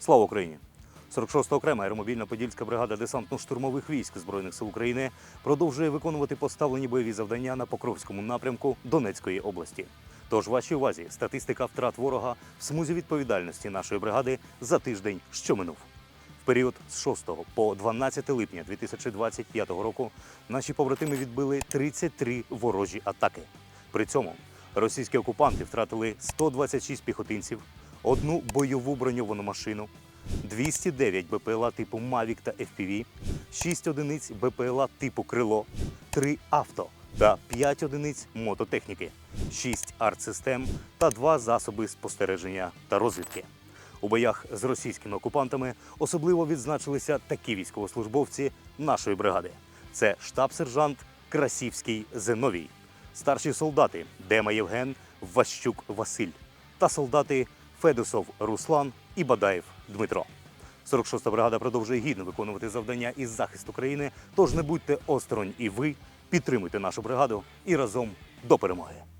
Слава Україні! 46-та окрема аеромобільна подільська бригада десантно-штурмових військ Збройних сил України продовжує виконувати поставлені бойові завдання на Покровському напрямку Донецької області. Тож вашій увазі статистика втрат ворога в смузі відповідальності нашої бригади за тиждень, що минув. В період з 6 по 12 липня 2025 року наші побратими відбили 33 ворожі атаки. При цьому російські окупанти втратили 126 піхотинців, одну бойову броньовану машину, 209 БПЛА типу Mavic та FPV, 6 одиниць БПЛА типу Крило, 3 авто та 5 одиниць мототехніки, 6 артсистем та 2 засоби спостереження та розвідки. У боях з російськими окупантами особливо відзначилися такі військовослужбовці нашої бригади: це штаб-сержант Красівський Зиновій, старші солдати Дема Євген, Ващук Василь та солдати Федосов Руслан і Бадаєв Дмитро. 46-та бригада продовжує гідно виконувати завдання із захисту країни. Тож не будьте осторонь і ви підтримуйте нашу бригаду і разом до перемоги.